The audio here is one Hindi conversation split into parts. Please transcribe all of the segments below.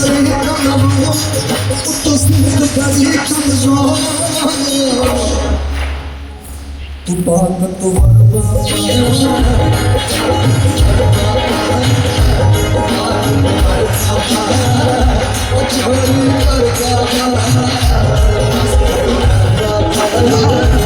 Living out on the roof. to those things in the body, here comes wrong. Tu bota tu Oh,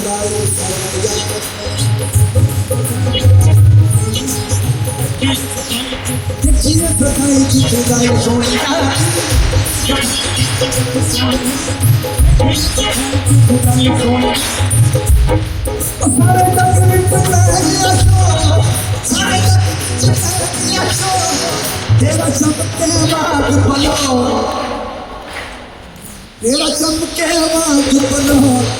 敵が叩き手がよそにかではちょっと手は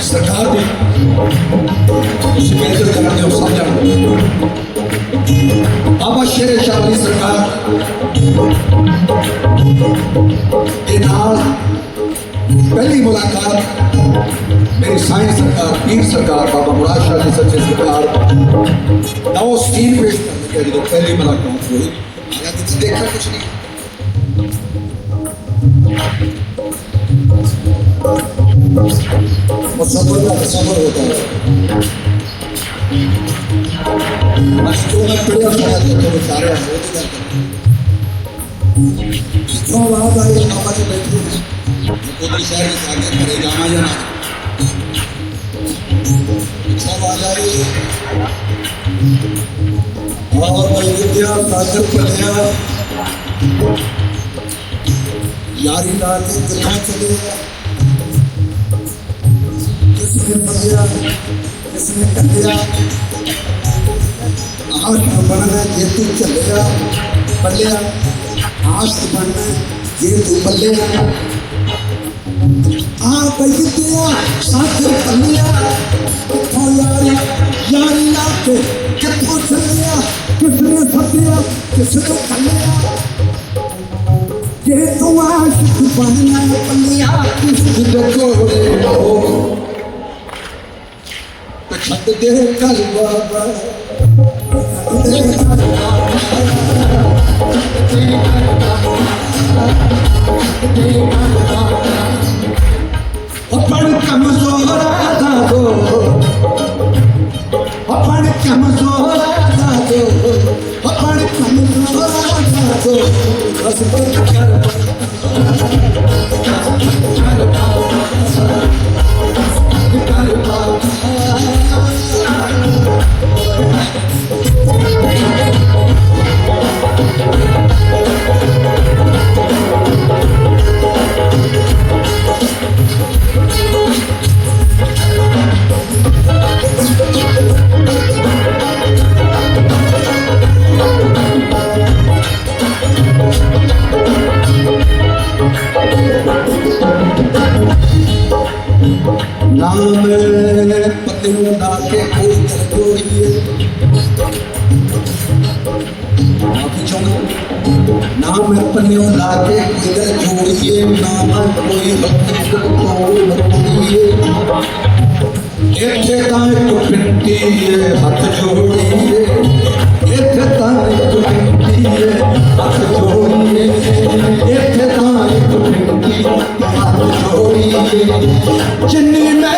Sakali Siweze kukamilisha ama sherehe shabani sakali पहली मुलाकात मेरी साईं सरकार पीर सरकार बाबा मुराद शाह जी सचे सरकार नओं सीन पेश करने के जो पहली मुलाकात हुई हालांकि देखा कुछ नहीं सबर सबर होता है Mas tu vai ter a foto, eu vou dar a foto. Não, lá, daí, não, mas eu कोई शहर में आगे खड़े जाना सब आ जाए और मैं सागर पढ़िया यारी लाके दिखा चले किसने पढ़िया किसने कटिया आठ बनना जे तू चलिया पलिया आठ बनना जे बलिया साथ पलिया किथों यारी यारी लाके किथों चलिया किसने फटिया किसने कलिया जे तू आशिक बनना पलिया किस डकोरे हो छत दे कल बाबा अपन कमजोर था दो अपन कमजोर था दो अपन कमजोर था दो बस बंद कर नाम अपने लाके, इधर छोड़िए नाम कोई इथे तो पिटी ये हाथ जोड़िए। इथे तो पिटी ये हाथ जोड़िए। इथे तक पिटी हाथ जोड़िए। जिन्नी में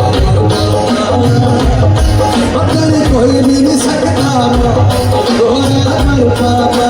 कोई भी नहीं सकता रोना मर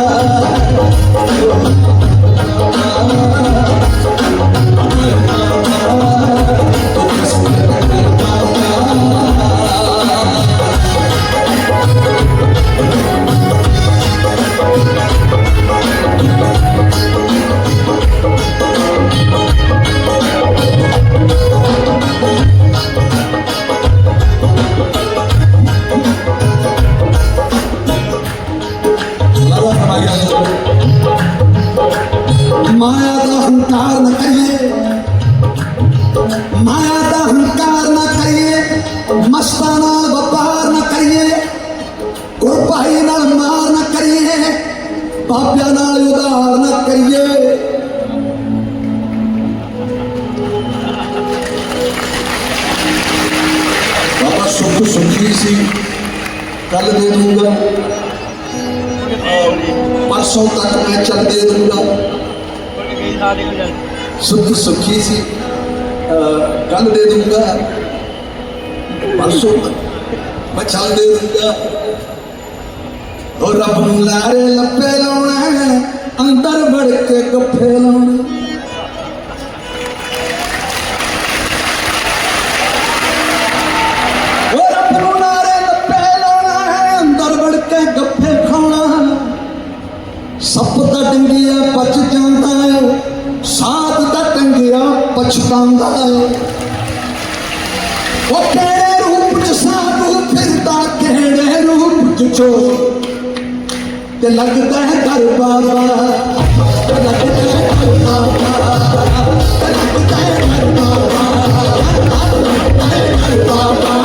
सब कुछ सब्ज़ी सी कल दे दूँगा परसों तक मैं चल दे दूँगा। सब कुछ सुखी सी कल दे दूँगा। परसों तक तो मैं चल दे दूँगा। और रब लारे लपे लाने अंदर भर के गफे ਪਛਤਾਉਂਦਾ ਏ ਉਹ ਕਿਹੜੇ ਰੂਪ ਚ ਸਾਧੂ ਫਿਰਦਾ ਕਿਹੜੇ ਰੂਪ ਚ ਚੋਰ। ਤੇ ਲੱਗਦਾ ਹੈ ਘਰ ਬਾਬਾ ਤੇ ਲੱਗਦਾ ਹੈ ਘਰ ਬਾਬਾ ਲੱਗਦਾ ਹੈ ਘਰ ਬਾਬਾ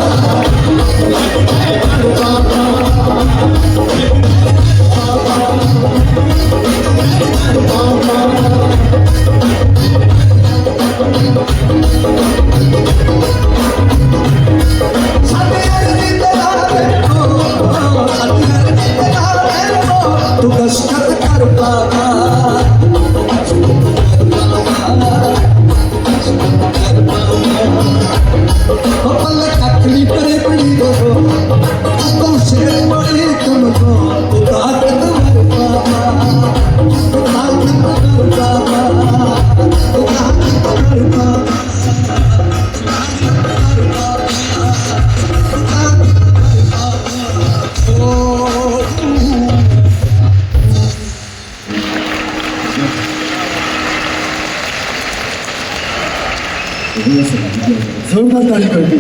जोरदार ताली पडली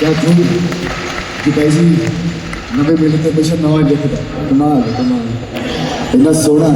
त्या थ्रू ती पाहिजे नवे मिळत पैसे नवा घेतला पुन्हा आलं पुन्हा त्यांना सोडा.